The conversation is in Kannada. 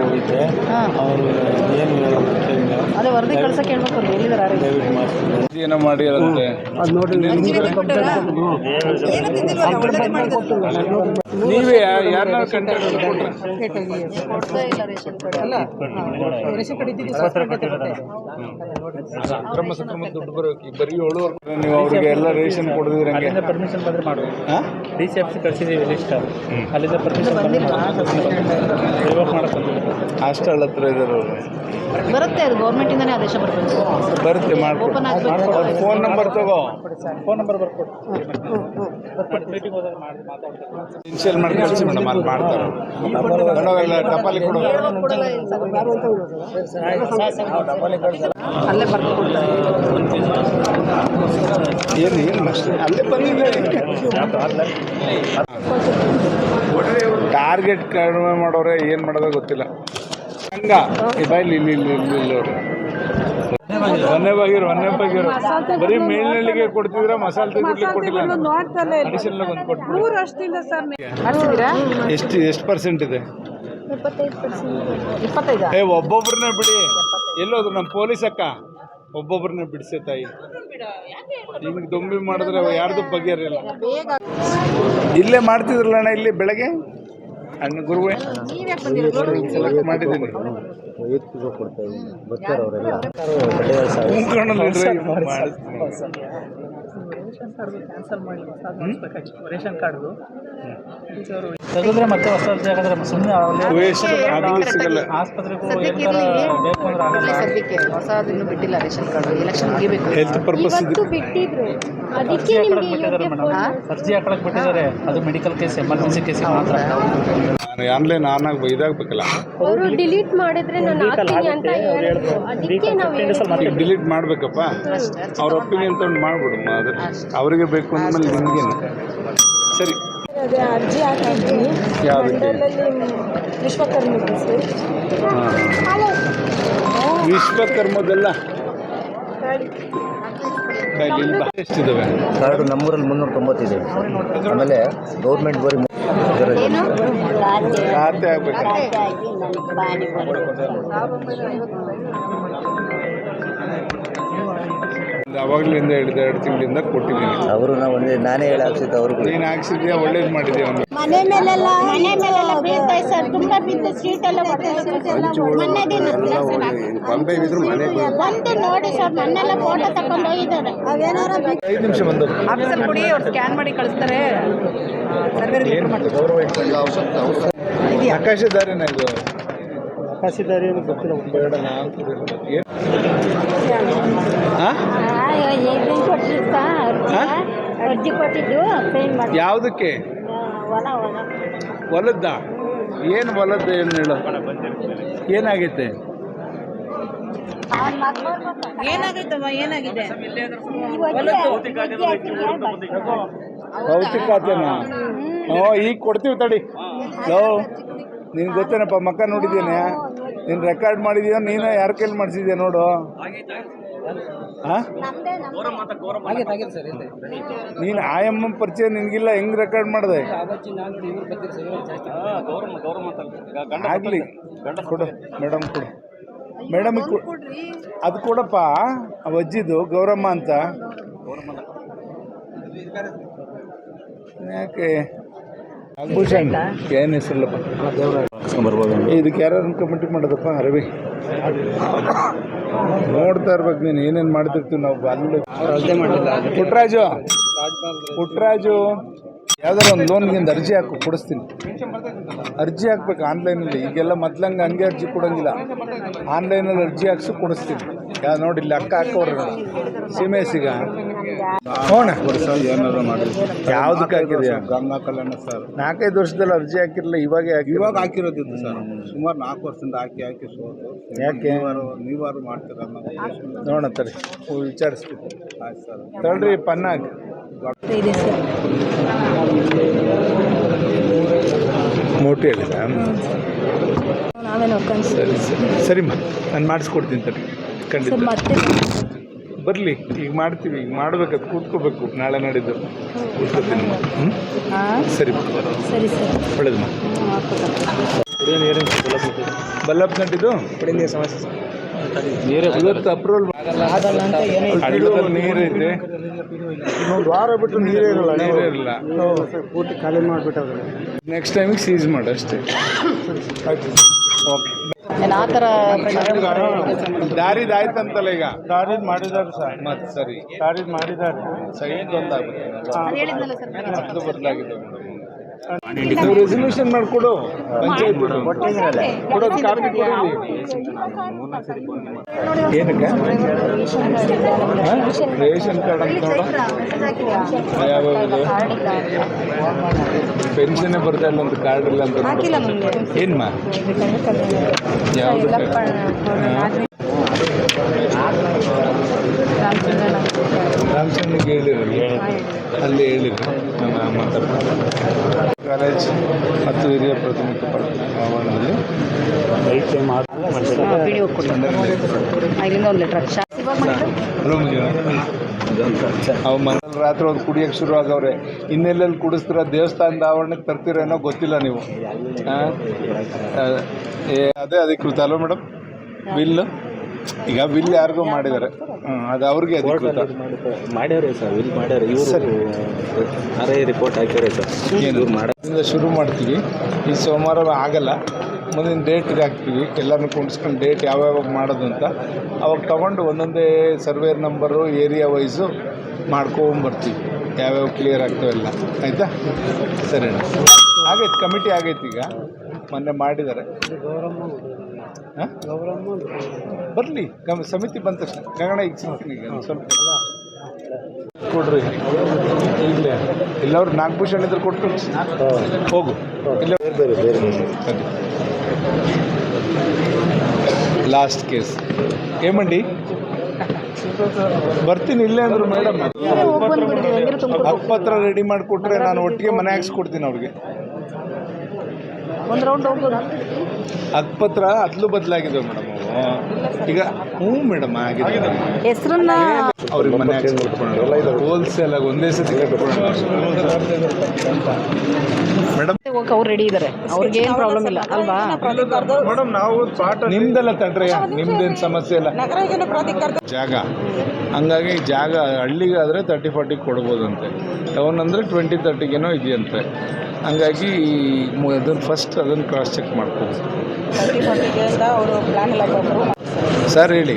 ಹೋಗಿದ್ದೆ ಹಾಂ ಅವರು ಏನು ಹೇಳೋದು ಕೇಳಿಲ್ಲ. ಅದೇ ವರದಿ ಕಳ್ಸಕ್ಕೆ ಹೇಳ್ಬೇಕು ಅವ್ರು ಎಲ್ಲಿದ್ದಾರೆ ಆರೋಗ್ಯ ದಯವಿಟ್ಟು ಮಾಡಿಸ್ಬಿಡಿ ಏನೋ ಮಾಡಿರಂತೆ ಅದು ನೋಡಿ ನೀವೇ ಯಾರನ್ನ ಅಕ್ರಮ ಸಕ್ರಮ ದುಡ್ಡು ಬರೋಕೆ ಬರೀ ಏಳುವರೆ ನೀವು ಅವ್ರಿಗೆ ಎಲ್ಲ ರೇಷನ್ ಕೊಡಿದ್ರೆ ಪರ್ಮಿಷನ್ ಬಂದ್ರೆ ಮಾಡುವ ಡಿ ಸಿ ಎಫ್ ಸಿ ಕಳಿಸಿದ್ದೀವಿ ಲಿಸ್ಟ್ ಅಲ್ಲಿಂದ ಪರ್ಮಿಷನ್ ಬಂದಿಲ್ವಾ? ರಿವೋಕ್ ಮಾಡಕ್ಕೆ ಬಂದಿಲ್ಲ. ಹಾಸ್ಟೆಲ್ ಹತ್ರ ಇದ್ದಾರೆ ಬರುತ್ತೆ ಅದು ಗೌರ್ಮೆಂಟಿಂದನೇ ಆದೇಶ ಬರಬೇಕು ಬರುತ್ತೆ ಮಾಡ್ಕೊಡು. ಫೋನ್ ನಂಬರ್ ತಗೋ. ಫೋನ್ ನಂಬರ್ ಬರ್ಕೊಡು. ಮೀಟಿಂಗ್ ಹೋದಾಗ ಮಾಡಿ ಮಾತಾಡ್ತಾರೆ ಇನ್ಶಿಯಲ್ ಮಾಡಿ ಕಳಿಸಿ ಮೇಡಮ್ ಅಲ್ಲಿ ಮಾಡ್ತಾರೆ ಎಲ್ಲ ಟಪಾಲಿ ಕೊಡು. ಅಲ್ಲೇ ಬರ್ದು ಕೊಡ್ತಾರೆ ಏನು ಏನು ಅಲ್ಲೇ ಬಂದಿದೆ. ಟಾರ್ಗೆಟ್ ಕಡಿಮೆ ಮಾಡೋರೆ ಏನು ಮಾಡೋದೇ ಗೊತ್ತಿಲ್ಲ. ಹಂಗ ಇಲ್ಲಿ ಇಲ್ಲಿ ಇಲ್ಲಿ ಇಲ್ಲಿ ಅವ್ರು. ಒಂದೇ ಬಾಗಿರು ಒಂದೇ ಬಾಗಿರು ಬರೀ ಮೇಲ್ನಳ್ಳಿಗೆ ಕೊಡ್ತಿದ್ರೆ ಮಸಾಲೆ ತೆಗಿಲಿಕ್ಕೆ ಕೊಟ್ಟಿಲ್ಲ ಅಡಿಷನಲ್ ಒಂದು ಕೊಟ್ಟು ಮಾಡ್ಸಿದ್ದೀರಾ ಎಷ್ಟು ಎಷ್ಟು ಪರ್ಸೆಂಟ್ ಇದೆ? ಏ ಒಬ್ಬೊಬ್ರನ್ನ ಬಿಡಿ. ಎಲ್ಲೋದ್ರು ನಮ್ಮ ಪೊಲೀಸ್ ಅಕ್ಕ. ಒಬ್ಬೊಬ್ರನ್ನ ಬಿಡಿಸೆ ತಾಯಿ. ನಿಮಗೆ ದೊಂಬಿ ಮಾಡಿದ್ರೆ ಯಾರ್ದು ಬಗೆಹರಿಲ್ಲ ಬೇಗ. ಇಲ್ಲೇ ಮಾಡ್ತಿದ್ರಲ್ಲ ಅಣ್ಣ ಇಲ್ಲಿ ಬೆಳಗ್ಗೆ? ಅಣ್ಣ ಗುರುವೇ ಸೆಲೆಕ್ಟ್ ಮಾಡಿದ್ದೀನಿ. ಕೂತ್ಕೊಳ್ಳೋದಿಲ್ರಿ, ಮಾಡಿಸ್ತೀನಿ. ರೇಷನ್ ಕಾರ್ಡು ಕ್ಯಾನ್ಸಲ್ ಮಾಡಿ ಹೊಸದು ಮಾಡಿಸ್ಬೇಕಾಗಿತ್ತು. ರೇಷನ್ ಕಾರ್ಡ್ದು. ತೆಗೆದ್ರೆ ಮತ್ತೆ ಹೊಸ ಜಾಗದ್ರೆ ಸುಮ್ಮನೆ ಸಿಗಲ್ಲ. ಆಸ್ಪತ್ರೆಗೂ ಇರ್ಲಿ. ಬೇಕು ಅಂದ್ರೆ ಆಗಲ್ಲ. ಸದ್ಯಕ್ಕೆ ಹೊಸದು ಇನ್ನೂ ಬಿಟ್ಟಿಲ್ಲ ರೇಷನ್ ಕಾರ್ಡ್. ಎಲೆಕ್ಷನ್ ಮುಗಿಬೇಕು. ಹೆಲ್ತ್ ಪರ್ಪಸ್ ಬಿಟ್ಟಿದ್ರು. ಅರ್ಜಿ ಹಾಕೊಳಕ್ ಬಿಟ್ಟಿದ್ದಾರೆ ಮೇಡಮ್? ಅರ್ಜಿ ಹಾಕೊಳಕ್ ಬಿಟ್ಟಿದ್ದಾರೆ. ಅದು ಮೆಡಿಕಲ್ ಕೇಸ್ ಎಮರ್ಜೆನ್ಸಿ ಕೇಸ್ ಮಾತ್ರ. ನಾನು ಆನ್ಲೈನ್ ಆನ್ ಆಗಿ ಇದಾಗಬೇಕಲ್ಲ. ಅವರು ಡಿಲೀಟ್ ಮಾಡಿದ್ರೆ ನಾನು ಹಾಕ್ತೀನಿ ಅಂತ ಹೇಳಿದ್ರು ಅದಕ್ಕೆ ನಾವು ಡಿಲೀಟ್ ಮಾಡಬೇಕಪ್ಪ. ಅವ್ರ ಒಪಿನಿಯನ್ ತಗೊಂಡು ಮಾಡ್ಬಿಡು ಅವರಿಗೆ ಬೇಕು ಅಂದಮೇಲೆ ನಿಮಗೇನು? ಸರಿ. ಅದೇ ಅರ್ಜಿ ಹಾಕಿದ್ವಿ ಯಾವುದಕ್ಕೆ ವಿಶ್ವಕರ್ಮಿಗೆ ಸರ್? ವಿಶ್ವಕರ್ಮದೆಲ್ಲ ಕಾರ್ಡು ನಮ್ಮೂರಲ್ಲಿ ಮುನ್ನೂರ ತೊಂಬತ್ತಿದೆ ಆಮೇಲೆ ಗೌರ್ಮೆಂಟ್ ಬರೀ ಏನು? ಖಾತೆ ಆಗ್ಬೇಕು. ಅವಾಗ್ಲಿಂದ ಹಿಡಿದು ಎರಡು ತಿಂಗಳಿಂದ ಕೊಟ್ಟಿದ್ದೀನಿ. ಅವರು ನಾವು ಒಂದೇ ನಾನೇ ಹೇಳಿ ಹಾಕ್ಸಿದ್ದು ಅವ್ರಿಗೂ ನೀನು ಹಾಕ್ಸಿದ್ಯಾ? ಒಳ್ಳೇದು ಮಾಡಿದ್ಯಾ ಅವ್ನು? ಮನೆ ಮೇಲೆಲ್ಲ ಮನೆ ಮೇಲೆಲ್ಲ ಬೀಳ್ತಾయి ಸರ್. ತುಂಬಾ ಬಿದ್ದು ಸೀಟ್ ಎಲ್ಲ ಮೊನ್ನೆ ದಿನ ಬಂದು ನೋಡಿ ಸರ್. ಮೊನ್ನೆಲ್ಲ ಫೋಟೋ ತಕೊಂಡು ಹೋಗಿದ್ದಾರೆ. ಅವೇನಾರ ಐದು ನಿಮಿಷ ಬಂದು ಆಫೀಸರ್ ಕೊಡಿ ಅವ್ರು ಸ್ಕ್ಯಾನ್ ಮಾಡಿ ಕಳಿಸ್ತಾರೆ. ಸರ್ವರ್ ಆಕಾಶದಾರಿನ ಇದು. ಆಕಾಶದಾರಿ ಏನು ಗೊತ್ತಿಲ್ಲ ಬೇಡ ನಾನು ಏನು? ಅರ್ಜಿ ಕೊಟ್ಟಿದ್ದು ಯಾವುದಕ್ಕೆ? ಹೊಲ ಹೊಲ. ಹೊಲದ್ದ? ಏನು ಹೊಲದ್ದು ಏನು ಹೇಳು? ಏನಾಗೈತೆ? ಏನಾಗೈತಮ್ಮ ಏನಾಗಿದೆ? ಭೌತಿಕಾತೆನಾ ಹ್ಞೂ ಈಗ ಕೊಡ್ತೀವಿ ತಡಿ. ಲೋ ನಿನ್ಗೆ ಗೊತ್ತೇನಪ್ಪ ಮಕ್ಕ ನೋಡಿದ್ದೀನಿ. ನೀನು ರೆಕಾರ್ಡ್ ಮಾಡಿದ್ಯಾ ನೀನು ಯಾರ ಕೈಲಿ ಮಾಡಿಸಿದ್ಯಾ ನೋಡು. ನೀನು ಆಯಮ್ಮ ಪರಿಚಯ ನಿನಗಿಲ್ಲ ಹೆಂಗ್ ರೆಕಾರ್ಡ್ ಮಾಡಿದೆ? ಆಗಲಿ ಕೊಡು ಮೇಡಮ್ ಕೊಡು. ಮೇಡಮ್ ಅದು ಕೊಡಪ್ಪ ಆ ಅಜ್ಜಿದು ಗೌರಮ್ಮ ಅಂತ. ಯಾಕೆ? ಭೂಷಣ್ ಏನು ಹೆಸರಲ್ಲಪ್ಪ? ಇದಕ್ಕೆ ಯಾರು ಕಮಿಟಿ ಮಾಡೋದಪ್ಪ ರವಿ. ನೋಡ್ತಾ ಇರ್ಬೇಕು ನೀನು ಏನೇನು ಮಾಡ್ತಿರ್ತೀವಿ ನಾವು ಅಲ್ಲಿ. ಪುಟ್ರಾಜು. ಪುಟ್ರಾಜು. ಯಾವ್ದಾರ ಒಂದು ಲೋನ್ ಲೋನ್ಗಿಂದ ಅರ್ಜಿ ಹಾಕಿ ಕೊಡಿಸ್ತೀನಿ. ಅರ್ಜಿ ಹಾಕ್ಬೇಕು ಆನ್ಲೈನಲ್ಲಿ. ಈಗೆಲ್ಲ ಮೊದ್ಲಂಗೆ ಹಂಗೆ ಅರ್ಜಿ ಕೊಡಂಗಿಲ್ಲ. ಆನ್ಲೈನಲ್ಲಿ ಅರ್ಜಿ ಹಾಕ್ಸು ಕೊಡಿಸ್ತೀನಿ. ಯಾ ನೋಡಿ ಇಲ್ಲಿ ಅಕ್ಕ ಹಾಕೋರು ಸೀಮೆ ಸಿಗ. ಏನಾದ್ರು ಮಾಡಿ ಯಾವ್ದಕ್ಕೆ ಹಾಕಿದ್ಯಾ ಗಂಗಾ ಕಲ್ಯಾಣ ಸರ್ ನಾಲ್ಕೈದು ವರ್ಷದಲ್ಲಿ ಅರ್ಜಿ ಹಾಕಿರಲಿಲ್ಲ ಇವಾಗೆ ಹಾಕಿ ಇವಾಗ ಹಾಕಿರೋದಿತ್ತು ಸರ್. ಸುಮಾರು ನಾಲ್ಕು ವರ್ಷದಿಂದ ಹಾಕಿ ಹಾಕಿ ಸೋತು. ಯಾಕೆ? ನೀವಾರು ಮಾಡ್ತೀರ ನೋಡೋಣ ತರಿ ನೋಡತ್ತಾರೆ ವಿಚಾರಿಸ್ಬೇಕು ಆಯ್ತು ಸರ್. ತಗೊಳ್ರಿ ಪನ್ನಾಗ. ಇದೆ ಸರ್. ಮೋಟಿ ಹೇಳಿದ ಸರಿ ಸರಿ. ಸರಿಮ್ಮ ನಾನು ಮಾಡಿಸ್ಕೊಡ್ತೀನಿ ತಡಿ. ಖಂಡಿತ. ಬರಲಿ ಈಗ ಮಾಡ್ತೀವಿ ಈಗ ಮಾಡ್ಬೇಕದು ಕೂತ್ಕೋಬೇಕು ನಾಳೆ ನಾಡಿದ್ದು. ಕೂತ್ಕೋತೀನಿ. ಹ್ಞೂ ಸರಿ. ಸರಿ ಒಳ್ಳೇದಮ್ಮ ಒಳ್ಳೇದು ಸರ್ ನಟ್ಟಿದ್ದು ಇವತ್ತು ಅಪ್ರೂವಲ್ ಹಳ್ಳದಲ್ಲಿ ಇನ್ನೊಂದು ವಾರ ಬಿಟ್ಟು ನೀರೇ ಇರಲ್ಲ ನೀರೇ ಇರಲ್ಲ. ಪೂರ್ತಿ ಖಾಲಿ ಮಾಡಿಬಿಟ್ಟವ್ರೆ. ನೆಕ್ಸ್ಟ್ ಟೈಮಿಗೆ ಸೀಸ್ ಮಾಡು ಅಷ್ಟೇ. ಓಕೆ ನಾನು ಆ ಥರ ದಾರಿದ್ ಆಯ್ತಂತಲ್ಲ ಈಗ? ದಾರಿದ್ ಮಾಡಿದ್ದಾರೆ ಸರ್. ಮತ್ತೆ ಸರಿ. ದಾರಿದ್ ಮಾಡಿದ್ದಾರೆ. ಸರಿ ಒಂದಾಗುತ್ತೆ ಹೇಳಿದ್ನಲ್ಲ ಸರ್. ಹತ್ತು ಬದಲಾಗಿದೆ. ನೀವು ರೆಸಲ್ಯೂಷನ್ ಮಾಡಿಕೊಡು. ಏನಕ್ಕೆ? ರೇಷನ್ ಕಾರ್ಡ್ ಅಂತ ನೋಡು ಪೆನ್ಷನ್ ಪೆನ್ಷನ್ನೇ ಬರ್ತಾ ಇಲ್ಲ ಅಂತ ಕಾರ್ಡ್ ಇಲ್ಲ ಅಂತ. ಏನ್ಮಾ? ಯಾವುದು? ರಾಮಚಂದ್ರಗೆ ಹೇಳಿರಲಿ ಅಲ್ಲಿ ಹೇಳಿರಿ ನಾನು ಮಾತಾಡ್ತಾರೆ ಕಾಲೇಜ್ ಮತ್ತು ಹಿರಿಯ ಪ್ರಾಥಮಿಕ ಅವು ಮನೇಲಿ ರಾತ್ರಿ ಒಂದು ಕುಡಿಯೋಕೆ ಶುರು ಆಗವ್ರೆ. ಇನ್ನೆಲ್ಲೆಲ್ಲಿ ಕುಡಿಸ್ತೀರ ದೇವಸ್ಥಾನದ ಆವರಣಕ್ಕೆ ತರ್ತೀರೇನೋ ಗೊತ್ತಿಲ್ಲ ನೀವು. ಅದೇ ಅದಕ್ಕೆ ಅಲ್ವ ಮೇಡಮ್? ಬಿಲ್ ಈಗ ಬಿಲ್ ಯಾರಿಗೂ ಮಾಡಿದ್ದಾರೆ. ಅದು ಅವ್ರಿಗೆ ಅಧಿಕೃತ. ಮಾಡ್ಯಾವ್ರಿ ಸರ್ ಇಲ್ಲಿ ಮಾಡ್ಯಾರ. ಇವರು ಅರೇ ರಿಪೋರ್ಟ್ ಹಾಕ್ಯಾರ ಸರ್. ಏನು? ಇಂದ ಶುರು ಮಾಡ್ತೀವಿ. ಈ ಸೋಮವಾರ ಆಗಲ್ಲ. ಮುಂದಿನ ಡೇಟ್ಗೆ ಹಾಕ್ತೀವಿ. ಎಲ್ಲರನ್ನೂ ಕುಂಡಿಸ್ಕೊಂಡು ಡೇಟ್ ಯಾವ್ಯಾವಾಗ ಮಾಡೋದು ಅಂತ. ಅವಾಗ ತಗೊಂಡು ಒಂದೊಂದೇ ಸರ್ವೇರ್ ನಂಬರು ಏರಿಯಾ ವೈಸು ಮಾಡ್ಕೊಂಬರ್ತೀವಿ ಯಾವ್ಯಾವ ಕ್ಲಿಯರ್ ಆಗ್ತಾವೆಲ್ಲ ಆಯಿತಾ? ಸರಿ ಅಣ್ಣ. ಆಗೈತೆ ಕಮಿಟಿ ಆಗೈತೆ ಈಗ. ಮೊನ್ನೆ ಮಾಡಿದ್ದಾರೆ. ಬರಲಿ ಸಮಿತಿ ಬಂದ ತಕ್ಷಣ. ಗಗನ ಈಗ ಸ್ವಲ್ಪ. ಕೊಡ್ರಿ. ಇಲ್ಲೇ. ಎಲ್ಲವ್ರು ನಾಗಭೂಷಣ ಇದ್ರೆ ಕೊಟ್ಟು ಹೋಗು. ಇಲ್ಲ. ಬೇರೆ ಬೇರೆ ಲಾಸ್ಟ್ ಕೇಸ್ ಏಮಂಡಿ ಬರ್ತೀನಿ ಇಲ್ಲೇ ಅಂದ್ರು ಮೇಡಮ್ ಹಕ್ಕಪತ್ರ ರೆಡಿ ಮಾಡಿಕೊಟ್ರೆ ನಾನು ಒಟ್ಟಿಗೆ ಮನೆ ಹಾಕ್ಸ್ಕೊಡ್ತೀನಿ ಅವ್ರಿಗೆ. ಒಂದು ರೌಂಡ್ ಹೋಗ್ಬೋದು? ಪತ್ರ ಅದ್ಲು ಬದಲಾಗಿದೆ ಮೇಡಮ್ ಈಗ ಹ್ಞೂ ಮೇಡಮ್ ಆಗಿದೆ. ಹೆಸರನ್ನ ಅವ್ರಿಗೆ ಮನೆ ಹಾಕ್ಸ್ಕೊಟ್ಕೊಂಡು ಹೋಲ್ಸೇಲ್ ಆಗಿ ಒಂದೇ ಸತಿ ಮೇಡಮ್ ಹೋಗಕ್ಕೆ ಅವ್ರು ರೆಡಿ ಇದ್ದಾರೆ ಅವ್ರಿಗೇನು ಪ್ರಾಬ್ಲಮ್ ಇಲ್ಲ ಅಲ್ವಾ? ಮೇಡಮ್ ನಾವು ನಿಮ್ದೆಲ್ಲ ತಡ್ರಿ ನಿಮ್ದೇನು ಸಮಸ್ಯೆ ಇಲ್ಲ. ಜಾಗ. ಹಂಗಾಗಿ ಜಾಗ ಹಳ್ಳಿಗಾದರೆ ತರ್ಟಿ ಫಾರ್ಟಿ ಕೊಡ್ಬೋದಂತೆ. ಟೌನ್ ಅಂದರೆ ಟ್ವೆಂಟಿ ತರ್ಟಿಗೇನೋ ಇದೆಯಂತೆ. ಹಂಗಾಗಿ ಅದನ್ನು ಫಸ್ಟ್ ಅದನ್ನು ಕ್ರಾಸ್ ಚೆಕ್ ಮಾಡ್ಕೋಬೇಕು. ಅವರು ಪ್ಲಾನ್ ಎಲ್ಲ ಸರ್ ಹೇಳಿ